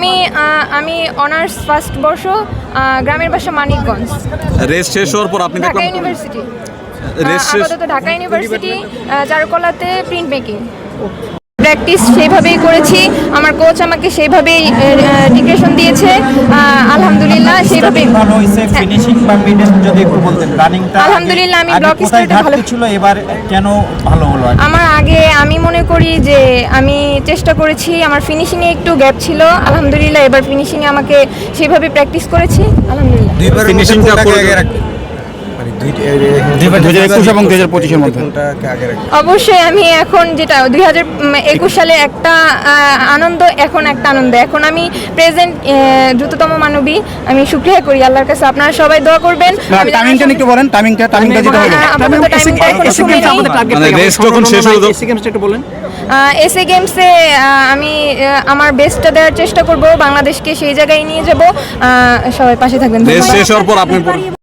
আমি আমি honours first বর্ষ গ্রামের বাসা মানিকগঞ্জ। রেস শেষ হওয়ার পর আপনি ঢাকা ইউনিভার্সিটি। আপাতত ঢাকা ইউনিভার্সিটি চারুকলাতে প্রিন্ট মেকিং প্র্যাকটিস সেইভাবেই করেছি। আমার কোচ আমাকে সেইভাবেই ডিগ্রেশন দিয়েছে। আলহামদুলিল্লাহ ভালো হইছে ফিনিশিং বা মিডল যদি একটু বলতেন রানিংটা আলহামদুলিল্লাহ, আমি ব্লক ভালো- ছিল এবার কেন ভালো হলো আমার আগে আমি মনে করি যে আমি চেষ্টা করেছি আমার ফিনিশিংয়ে একটু গ্যাপ ছিল আলহামদুলিল্লাহ এবার ফিনিশিংয়ে আমাকে সেভাবে প্র্যাকটিস করেছি আলহামদুলিল্লাহ। Finishing-টা করে আগে দেন। দুই- দুইবার 2021 এবং 2025 এর মধ্যে। কোনটাকে আগে রাখবেন? অবশ্যই আমি এখন যেটা দুই হাজার একুশ সালে একটা আনন্দ এখন একটা আনন্দ। এখন আমি প্রেজেন্ট দ্রুততম মানবী। আমি শুক্রিয়া করি আল্লাহর কাছে। আপনারা সবাই দোয়া করবেন। টাইমিংটা একটু বলেন টাইমিংটা টাইমিংটা যেটা হবে হ্যাঁ, এখনও শুনিনি। মানে বলেন। এসএ গেমসে আমি আমার বেস্টটা দেওয়ার চেষ্টা করব। বাংলাদেশকে সেই জায়গায় নিয়ে যাব। সবাই পাশে থাকবেন।